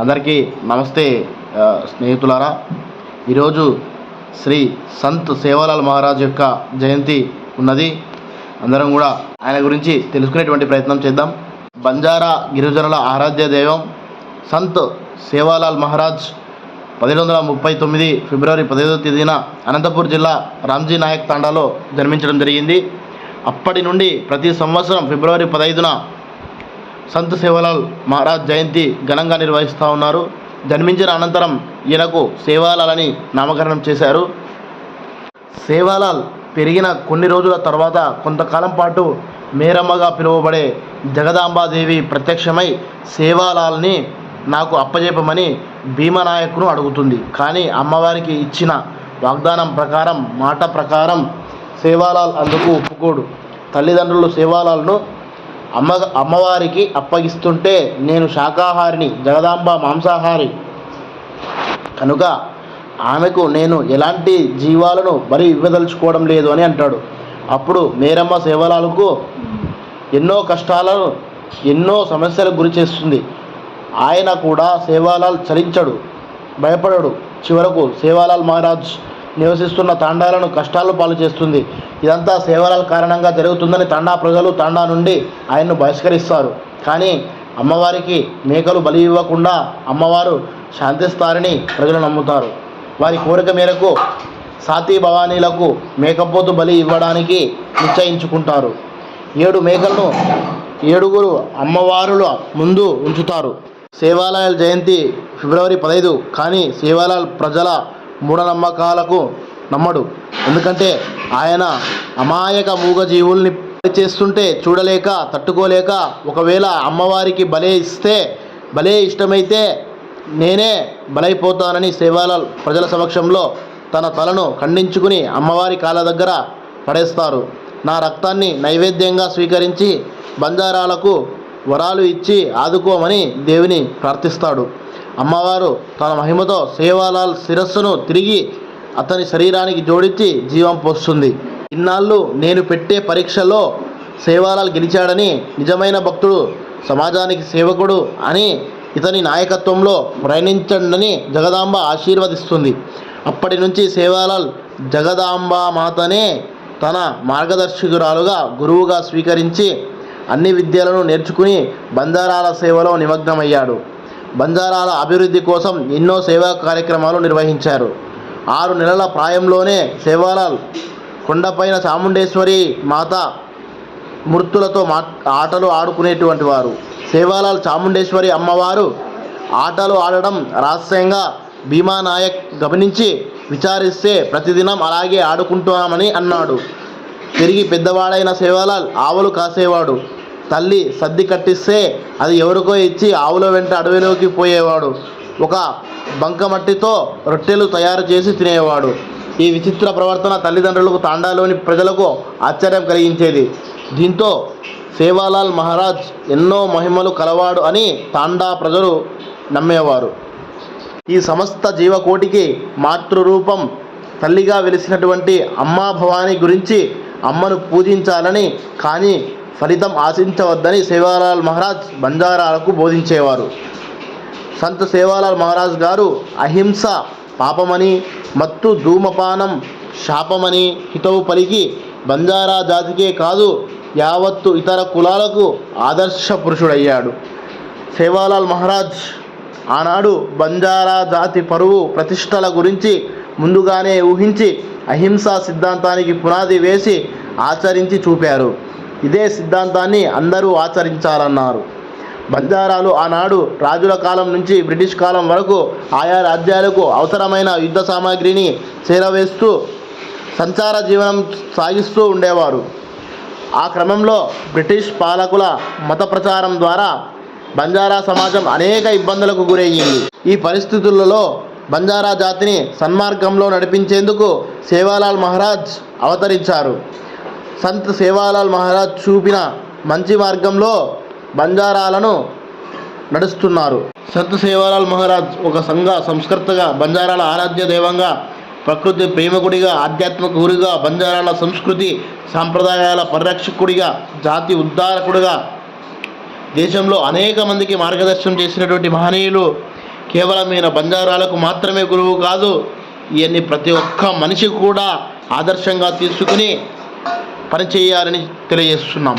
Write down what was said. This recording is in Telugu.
అందరికీ నమస్తే స్నేహితులారా. ఈరోజు శ్రీ సంత్ సేవాలాల్ మహారాజ్ యొక్క జయంతి ఉన్నది. అందరం కూడా ఆయన గురించి తెలుసుకునేటువంటి ప్రయత్నం చేద్దాం. బంజారా గిరిజనుల ఆరాధ్య దైవం సంత్ సేవాలాల్ మహారాజ్ పదిహేడు వందల ముప్పై తొమ్మిది ఫిబ్రవరి పదిహేదో తేదీన అనంతపూర్ జిల్లా రామ్జీ నాయక్ తాండాలో జన్మించడం జరిగింది. అప్పటి నుండి ప్రతి సంవత్సరం ఫిబ్రవరి పదహైదున సంత్ సేవలాల్ మహారాజ్ జయంతి ఘనంగా నిర్వహిస్తూ ఉన్నారు. జన్మించిన అనంతరం ఈయనకు సేవాలాల్ అని నామకరణం చేశారు. సేవాలాల్ పెరిగిన కొన్ని రోజుల తర్వాత కొంతకాలం పాటు మేరమ్మగా పిలువబడే జగదాంబాదేవి ప్రత్యక్షమై సేవాలాల్ని నాకు అప్పజెప్పమని భీమనాయకును అడుగుతుంది. కానీ అమ్మవారికి ఇచ్చిన వాగ్దానం ప్రకారం మాట ప్రకారం సేవాలాల్ అందుకు ఒప్పుకోడు. తల్లిదండ్రులు సేవాలాల్ను అమ్మ అమ్మవారికి అప్పగిస్తుంటే నేను శాకాహారిని జగదాంబ మాంసాహారి. కనుక ఆమెకు నేను ఎలాంటి జీవాలను బలి ఇవ్వదలుచుకోవడం లేదు అని అంటాడు. అప్పుడు మేరమ్మ సేవలాలకు ఎన్నో కష్టాలను ఎన్నో సమస్యలకు గురి చేస్తుంది. ఆయన కూడా సేవాలాల్ చలించడు భయపడడు. చివరకు సేవాలాల్ మహారాజ్ నివసిస్తున్న తాండాలను కష్టాలు పాలు చేస్తుంది. ఇదంతా సేవల కారణంగా జరుగుతుందని తండా ప్రజలు తాండా నుండి ఆయన్ను బహిష్కరిస్తారు. కానీ అమ్మవారికి మేకలు బలి ఇవ్వకుండా అమ్మవారు శాంతిస్తారని ప్రజలు నమ్ముతారు. వారి కోరిక మేరకు సాతి భవానీలకు మేకపోతు బలి ఇవ్వడానికి నిశ్చయించుకుంటారు. ఏడు మేకలను ఏడుగురు అమ్మవారుల ముందు ఉంచుతారు. సేవాలయాల జయంతి ఫిబ్రవరి పదహైదు కానీ సేవాలయాల ప్రజల మూఢనమ్మకాలకు నమ్మడు. ఎందుకంటే ఆయన అమాయక మూగజీవుల్ని చేస్తుంటే చూడలేక తట్టుకోలేక ఒకవేళ అమ్మవారికి బలే ఇస్తే బలే ఇష్టమైతే నేనే బలైపోతానని సేవాలాల్ ప్రజల సమక్షంలో తన తలను ఖండించుకుని అమ్మవారి కాళ్ళ దగ్గర పడేస్తారు. నా రక్తాన్ని నైవేద్యంగా స్వీకరించి బంజారాలకు వరాలు ఇచ్చి ఆదుకోమని దేవుని ప్రార్థిస్తాడు. అమ్మవారు తన మహిమతో సేవాలాల్ శిరస్సును తిరిగి అతని శరీరానికి జోడించి జీవం పోస్తుంది. ఇన్నాళ్ళు నేను పెట్టే పరీక్షలో సేవాలాల్ గెలిచాడని నిజమైన భక్తుడు సమాజానికి సేవకుడు అని ఇతని నాయకత్వంలో ప్రయాణించండని జగదాంబ ఆశీర్వదిస్తుంది. అప్పటి నుంచి సేవాలాల్ జగదాంబ మాతనే తన మార్గదర్శకురాలుగా గురువుగా స్వీకరించి అన్ని విద్యలను నేర్చుకుని బంజారాల సేవలో నిమగ్నమయ్యాడు. బంజారాల అభివృద్ధి కోసం ఎన్నో సేవా కార్యక్రమాలు నిర్వహించారు. ఆరు నెలల ప్రాయంలోనే సేవాలాల్ కొండపైన చాముండేశ్వరి మాత మూర్తులతో మా ఆటలు ఆడుకునేటువంటి వారు. సేవాలాల్ చాముండేశ్వరి అమ్మవారు ఆటలు ఆడడం రహస్యంగా భీమా నాయక్ గమనించి విచారిస్తే ప్రతిదినం అలాగే ఆడుకుంటున్నామని అన్నాడు. తిరిగి పెద్దవాడైన సేవాలాల్ ఆవులు కాసేవాడు. తల్లి సద్ది కట్టిస్తే అది ఎవరికో ఇచ్చి ఆవుల వెంట అడవిలోకి పోయేవాడు. ఒక బంకమట్టితో రొట్టెలు తయారు చేసి తినేవాడు. ఈ విచిత్ర ప్రవర్తన తల్లిదండ్రులకు తాండాలోని ప్రజలకు ఆశ్చర్యం కలిగించేది. దీంతో సేవాలాల్ మహారాజ్ ఎన్నో మహిమలు కలవాడు అని తాండా ప్రజలు నమ్మేవారు. ఈ సమస్త జీవకోటికి మాతృరూపం తల్లిగా వెలిసినటువంటి అమ్మా భవాని గురించి అమ్మను పూజించాలని కానీ ఫలితం ఆశించవద్దని సేవాలాల్ మహారాజ్ బంజారాలకు బోధించేవారు. సంత సేవాలాల్ మహారాజ్ గారు అహింస పాపమని మత్తు ధూమపానం శాపమని హితవు పలికి బంజారా జాతికే కాదు యావత్తు ఇతర కులాలకు ఆదర్శ పురుషుడయ్యాడు. సేవాలాల్ మహారాజ్ ఆనాడు బంజారా జాతి పరువు ప్రతిష్టల గురించి ముందుగానే ఊహించి అహింసా సిద్ధాంతానికి పునాది వేసి ఆచరించి చూపారు. ఇదే సిద్ధాంతాన్ని అందరూ ఆచరించాలన్నారు. బంజారాలు ఆనాడు రాజుల కాలం నుంచి బ్రిటిష్ కాలం వరకు ఆయా రాజ్యాలకు అవసరమైన యుద్ధ సామాగ్రిని చేరవేస్తూ సంచార జీవనం సాగిస్తూ ఉండేవారు. ఆ క్రమంలో బ్రిటిష్ పాలకుల మత ప్రచారం ద్వారా బంజారా సమాజం అనేక ఇబ్బందులకు గురయ్యింది. ఈ పరిస్థితులలో బంజారా జాతిని సన్మార్గంలో నడిపించేందుకు సేవాలాల్ మహారాజ్ అవతరించారు. సంత్ సేవాలాల్ మహారాజ్ చూపిన మంచి మార్గంలో బంజారాలను నడుస్తున్నారు. సంత్ సేవాలాల్ మహారాజ్ ఒక సంఘ సంస్కర్తగా బంజారాల ఆరాధ్య దైవంగా ప్రకృతి ప్రేమకుడిగా ఆధ్యాత్మిక గురుగా బంజారాల సంస్కృతి సాంప్రదాయాల పరిరక్షకుడిగా జాతి ఉద్ధారకుడిగా దేశంలో అనేక మందికి మార్గదర్శనం చేసినటువంటి మహనీయులు కేవలం ఈయన బంజారాలకు మాత్రమే గురువు కాదు ఇవన్నీ ప్రతి ఒక్క మనిషి కూడా ఆదర్శంగా తీసుకుని పనిచేయాలని తెలియజేస్తున్నాం.